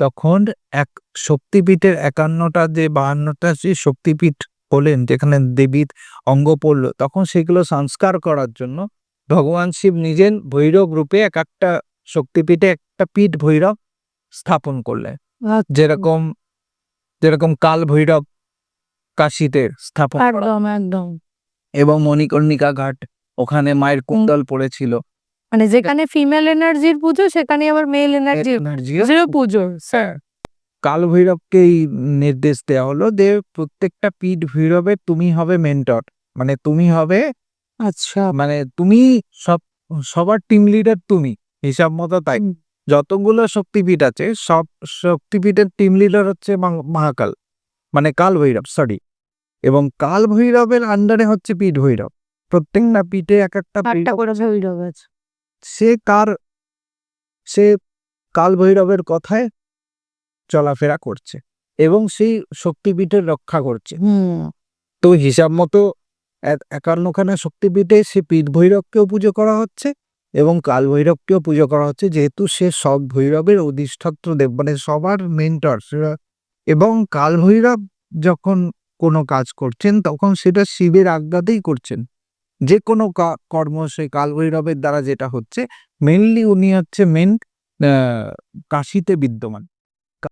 তখন এক শক্তিপীঠের একান্নটা যে বাহান্নটা যে শক্তিপীঠ হলেন যেখানে দেবীর অঙ্গ পড়ল তখন সেগুলো সংস্কার করার জন্য ভগবান শিব নিজের ভৈরব রূপে এক একটা শক্তিপীঠে একটা পীঠ ভৈরব স্থাপন করলেন। যেরকম যেরকম কাল ভৈরব কাশীতে স্থাপন একদম একদম। এবং মণিকর্ণিকা ঘাট ওখানে মায়ের কুণ্ডল পড়েছিল। মানে যেখানে ফিমেল এনার্জির পুজো সেখানে আবার মেল এনার্জির পুজো। স্যার কাল ভৈরবকেই নির্দেশ দেওয়া হলো যে প্রত্যেকটা পীঠ ভৈরবে তুমি হবে মেন্টর মানে তুমি হবে আচ্ছা। মানে তুমি সব সবার টিম লিডার তুমি হিসাব মতো তাই। যতগুলো শক্তিপীঠ আছে সব শক্তিপীঠের টিম লিডার হচ্ছে মহাকাল মানে কাল ভৈরব সরি এবং কাল ভৈরবের আন্ডারে হচ্ছে পীঠ ভৈরব। প্রত্যেকটা পীঠে এক একটা করে ভৈরব আছে। সে কার সে কাল ভৈরবের কথায় চলাফেরা করছে এবং সেই শক্তিপীঠের রক্ষা করছে। হুম। তো হিসাব মতো একান্নখানা শক্তিপীঠে সে পীঠ ভৈরবকেও পুজো করা হচ্ছে এবং কাল ভৈরবকেও পুজো করা হচ্ছে যেহেতু সে সব ভৈরবের অধিষ্ঠাত্র দেব মানে সবার মেন্টর এবং কাল ভৈরব যখন কোনো কাজ করছেন তখন সেটা শিবের আজ্ঞাতেই করছেন। যে কোনো কর্ম সেই কালভৈরবের দ্বারা যেটা হচ্ছে মেনলি উনি হচ্ছে মেন কাশিতে বিদ্যমান।